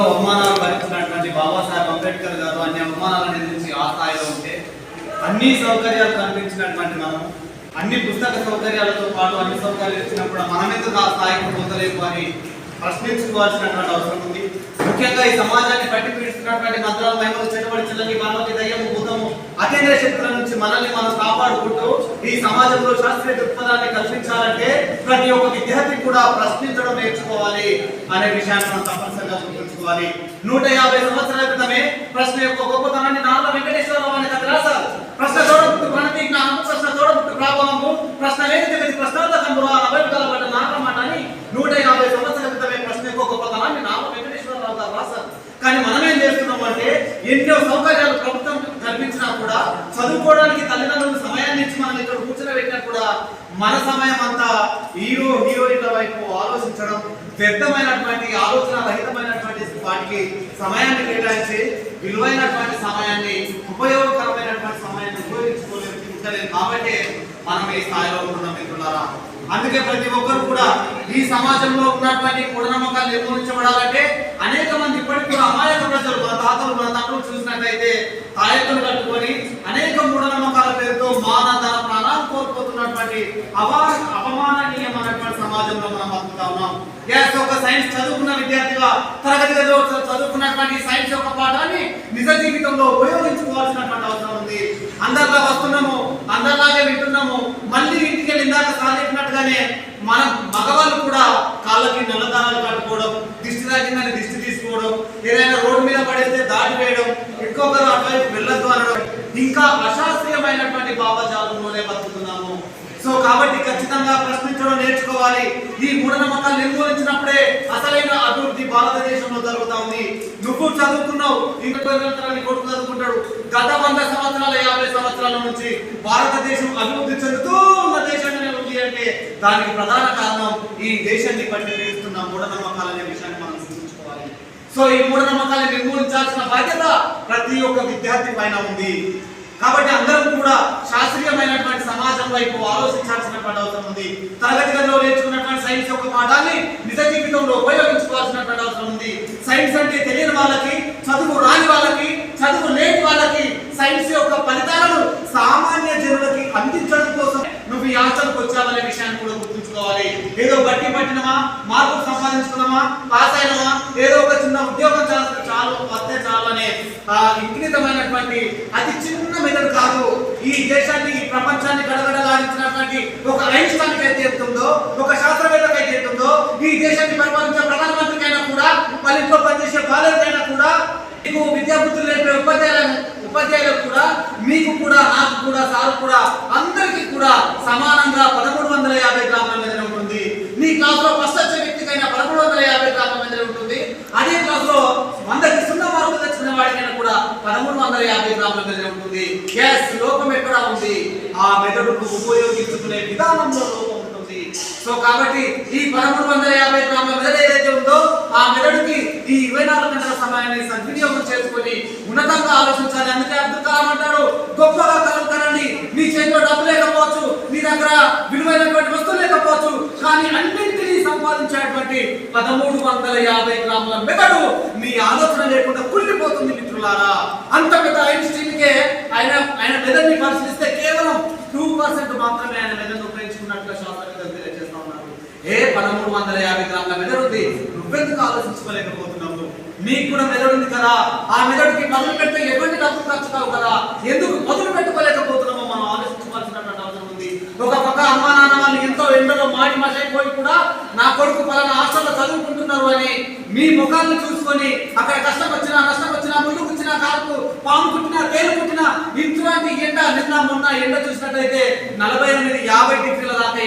ఎన్నో అవమానాలు భరించినటువంటి బాబాసాహెబ్ అంబేద్కర్ గారు అన్ని అవమానాలను ఎదిరించి ఆ స్థాయిలో ఉంటే అన్ని సౌకర్యాలు కల్పించినటువంటి మనం అన్ని పుస్తక సౌకర్యాలతో పాటు అన్ని సౌకర్యాలు ఇచ్చినప్పుడు మనం ఎందుకు ఆ స్థాయికి పొందలేము అని ప్రశ్నించుకోవాల్సినటువంటి అవసరం ఉంది. ముఖ్యంగా ఈ సమాజాన్ని పట్టి పీడిస్తున్నటువంటి మంత్రాలు మహిమలు చెడబడి చిల్లని దయ్యము భూతము అతీంద్రియ శక్తులను నుంచి మనల్ని మనం కాపాడుకుంటూ ఈ సమాజంలో శాస్త్రీయ దృక్పథాన్ని కల్పించాలంటే ప్రతి ఒక్క విద్యార్థి కూడా ప్రశ్నించడం నేర్చుకోవాలి అనే విషయాన్ని మనం తప్పనిసరిగా గుర్తుంచుకోవాలి. నూట యాభై సంవత్సరాల క్రితమే ప్రశ్న యొక్క గొప్పతనాన్ని నాన్న వెంకటేశ్వరరావు అనే కథ రాశారు. ప్రశ్న చూడబుట్టు ప్రణతి జ్ఞానము ప్రశ్న చూడబుట్టు ప్రాభవము ప్రశ్న వేదిక గది ప్రశ్నార్థకంబులు ఆ నలభై కలబడ్డ నాటమాట అని నూట యాభై సంవత్సరాల క్రితమే ప్రశ్న యొక్క గొప్పతనాన్ని నాన్న వెంకటేశ్వరరావు గారు రాశారు కానీ మనం ఏం చేస్తున్నాం అంటే ఎన్నో సౌకర్యాలు ప్రభుత్వం కల్పించినా కూడా చదువుకోవడానికి తల్లిదండ్రులు సమయాన్ని ఇచ్చి మనం ఇక్కడ కూర్చోబెట్టినా కూడా మన సమయం అంతా హీరో హీరోయిన్ల వైపు ఆలోచించడం వ్యర్థమైనటువంటి ఆలోచన రహితమైనటువంటి వాటికి సమయాన్ని కేటాయించి విలువైనటువంటి సమయాన్ని ఉపయోగకరమైనటువంటి సమయాన్ని ఉపయోగించుకోలేదు కాబట్టి మనం ఈ స్థాయిలో ఉంటున్నాం మిత్రులారా. అందుకే ప్రతి ఒక్కరు కూడా ఈ సమాజంలో ఉన్నటువంటి మూఢనమ్మకాలు నిర్మూలించబడాలంటే అనేక మంది ఇప్పటికి కూడా అమాయక ప్రజలు మన తాతలు మన తమ్ముడు చూసినట్లయితే తాయెత్తులు కట్టుకొని అనేక మూఢనమ్మకాల పేరుతో మాన ధన ప్రాణాలు కోల్పోతున్నటువంటి అవా అపమాననీయమైనటువంటి సమాజంలో మనం బతుకుతా ఉన్నాం. ఎస్ ఒక సైన్స్ చదువుకున్న విద్యార్థిగా తరగతి గదిలో చదువుకున్నటువంటి సైన్స్ యొక్క పాఠాన్ని నిజ జీవితంలో ఉపయోగించుకోవాల్సినటువంటి అవసరం ఉంది. అందరిలా వస్తున్నాము అందరిలాగే వింటున్నాము. మళ్ళీ ఇంటికి వెళ్ళి ఇందాక సాధించినట్టుగానే మన మగవాళ్ళు కూడా కాళ్ళకి నల్లదారాలు కట్టుకోవడం దిష్టి తాకిందని దిష్టి తీసుకోవడం ఏదైనా రోడ్డు మీద పడేస్తే దాటి వేయడం ఇంకొకరు అటువైపు వెళ్ళద్దు అనడం ఇంకా అశాస్త్రీయమైనటువంటి భావజాలంలోనే బతుకుతున్నాము. సో కాబట్టి ఖచ్చితంగా ప్రశ్నించడం నేర్చుకోవాలి. ఈ మూఢనమ్మకాలు నిర్మూలించినప్పుడే అసలైన అభివృద్ధి భారతదేశంలో జరుగుతా ఉంది. నువ్వు చదువుకున్నావు ఇంకొక కొడుకు చదువుకుంటాడు. గత వంద సంవత్సరాల యాభై సంవత్సరాల నుంచి భారతదేశం అభివృద్ధి చెందుతూ ఉన్న దేశంగానే ఉంది అంటే దానికి ప్రధాన కారణం ఈ దేశాన్ని పట్టి మూఢనమ్మకాలు మూఢనమ్మకాలనే విషయాన్ని మనం గుర్తుంచుకోవాలి. సో ఈ మూఢనమ్మకాలను నిర్మూలించాల్సిన బాధ్యత ప్రతి ఒక్క విద్యార్థి పైన ఉంది. కాబట్టి అందరం కూడా శాస్త్ర సమాజం వైపు ఆలోచించాల్సినటువంటి అవసరం ఉంది తరగతి గదిలో నేర్చుకున్నటువంటి సైన్స్ యొక్క పాఠాన్ని నిజ జీవితంలో ఉపయోగించుకోవాల్సినటువంటి అవసరం ఉంది. సైన్స్ అంటే తెలియని వాళ్ళకి చదువు రాని వాళ్ళకి చదువు లేని వాళ్ళకి సైన్స్ యొక్క ఫలితాలను సామాన్య జనులకి అందించడం కోసం నువ్వు ఈ హాస్టల్కి వచ్చావనే విషయాన్ని కూడా గుర్తుంచుకోవాలి. ఏదో బట్టి పట్టినమా? మార్కులు సంపాదించుకున్నామా? పాస్ అయినమా? ఏదో ఒక చిన్న ఉద్యోగం చేస్తే చాలు వస్తే చాలు అనే ఆ ఇంకితమైనటువంటి అతి చిన్న మెదడు కాదు. ఈ దేశాన్ని ఈ ప్రపంచాన్ని గడగడలాడించినటువంటి ఒక ఐన్స్టాన్కి అయితే ఎంతుందో ఒక శాస్త్రవేత్తకి అయితే ఎంతుందో ఈ దేశాన్ని పరిపాలించే ప్రధానమంత్రికైనా కూడా వాళ్ళ ఇంట్లో పనిచేసే బాలకైనా కూడా మీకు నేర్పిన నేర్పే ఉపాధ్యాయులకు కూడా మీకు కూడా నాకు కూడా సార్ కూడా అందరికీ కూడా సమానంగా పదమూడు వందల యాభై గ్రాముల మీద ఉంటుంది. నీ క్లాస్లో ఫస్ట్ వచ్చే వ్యక్తికైనా పదమూడు వందల యాభై గ్రాముల మీద ఉంటుంది. అదే క్లాస్లో వందకి సున్నా మార్కులు తెచ్చిన వాడికైనా కూడా పదమూడు వందల యాభై గ్రాముల మీద ఉంటుంది. ఎస్ లోపం ఎక్కడ ఉంది. ఆ మెదడుకు ఉపయోగించుకునే విధానంలో లోపం సో కాబట్టి ఈ పదమూడు వందల యాభై గ్రాముల మెదడు ఏదైతే ఉందో ఆ మెదడుకి ఈ ఇరవై నాలుగు గంటల సమయాన్ని సద్వినియోగం చేసుకొని ఉన్నతంగా ఆలోచించాలి. అందుకే అబ్దుల్ కలాం అంటారు. గొప్పగా కలుగుతారండి మీ చేతిలో డబ్బు లేకపోవచ్చు మీ దగ్గర విలువైనటువంటి వస్తువు లేకపోవచ్చు కానీ అన్నింటినీ సంపాదించేటువంటి పదమూడు వందల యాభై గ్రాముల మెదడు మీ ఆలోచన లేకుండా కుళ్ళిపోతుంది మిత్రులారా. అంత పెద్ద ఐన్స్టీన్కే ఆయన ఆయన మెదడుని పరిశీలిస్తే కేవలం టూ పర్సెంట్ మాత్రమే ఆయన మెదడు పదమూడు వందల యాభై గ్రాముల మెదడుంది నువ్వెందుకు ఆలోచించుకోలేకపోతున్నావు? నీకు కూడా మెదడు ఉంది కదా. ఆ మెదడుకి మొదలు పెడితే ఎటువంటి డబ్బులు ఖర్చుతావు కదా? ఎందుకు మొదలు పెట్టుకోలేకపోతున్నామో మనం ఆలోచించుకోవాల్సినటువంటి అవసరం ఉంది. ఒక పక్క అమ్మా నాన్న వాళ్ళు ఎంతో ఎండలో మాడి మసైపోయి కూడా నా కొడుకు పలానా హాస్టల్లో చదువుకుంటున్నారు అని మీ ముఖాలను చూసుకొని అక్కడ కష్టం వచ్చినా నష్టం వచ్చినా ముళ్ళు కుచ్చినా కాకు పాము కుట్టినా తేలు కుట్టినా ఇటువంటి ఎండ నిన్న మొన్న ఎండ చూసినట్లయితే నలభై ఎనిమిది యాభై డిగ్రీల దాకా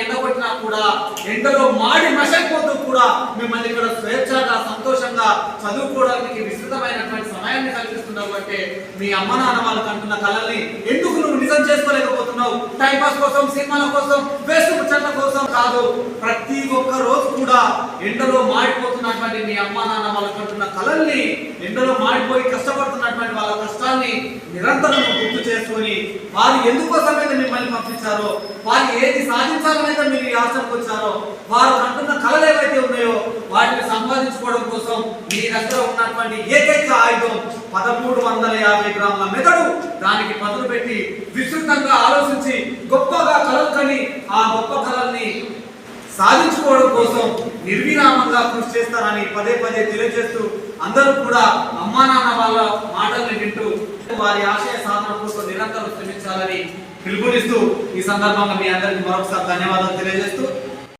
ఎండలో మాడి మసైపోతూ కూడా మిమ్మల్ని ఇక్కడ స్వేచ్ఛగా సంతోషంగా చదువుకోవడానికి విస్తృతమైనటువంటి సమయాన్ని కల్పిస్తున్నావు అంటే మీ అమ్మ నాన్న వాళ్ళకి అంటున్న కళల్ని ఎందుకు నువ్వు చేసుకోలేకపోతున్నావు. టైం పాస్ కోసం సినిమాల కోసం వేస్ట్ ముచ్చట్ల కోసం కాదు ప్రతి ఒక్క రోజు కూడా ఎండలో మాడిపోతున్నటువంటి మీ అమ్మ నాన్న వాళ్ళకి అంటున్న కళల్ని ఎండలో మాడిపోయి కష్టపడుతున్నటువంటి వాళ్ళ కష్టాన్ని నిరంతరం గుర్తు చేసుకొని వారు ఎందుకోసమైతే మిమ్మల్ని పంపించారో వారు ఏది సాధించాలనైతే మీరు ఈ హాస్టల్కి వచ్చారో వారు అంటున్న కళలు ఏవైతే ఉన్నాయో వాటిని సంపాదించుకోవడం కోసం మీ దగ్గర ఉన్నటువంటి ఏకైక ఆయుధం పదమూడు వందల యాభై గ్రాముల మెదడు. దానికి పదులు పెట్టి విస్తృతంగా ఆలోచించి గొప్పగా కలలు ఆ గొప్ప కళల్ని సాధించుకోవడం కోసం నిర్విరామంగా కృషి చేస్తారని పదే పదే తెలియజేస్తూ అందరూ కూడా అమ్మా నాన్న వాళ్ళ మాటల్ని వింటూ వారి ఆశయ సాధన కోసం నిరంతరం శ్రమించాలని పిలుపునిస్తూ ఈ సందర్భంగా మీ అందరికీ మరొకసారి ధన్యవాదాలు తెలియజేస్తూ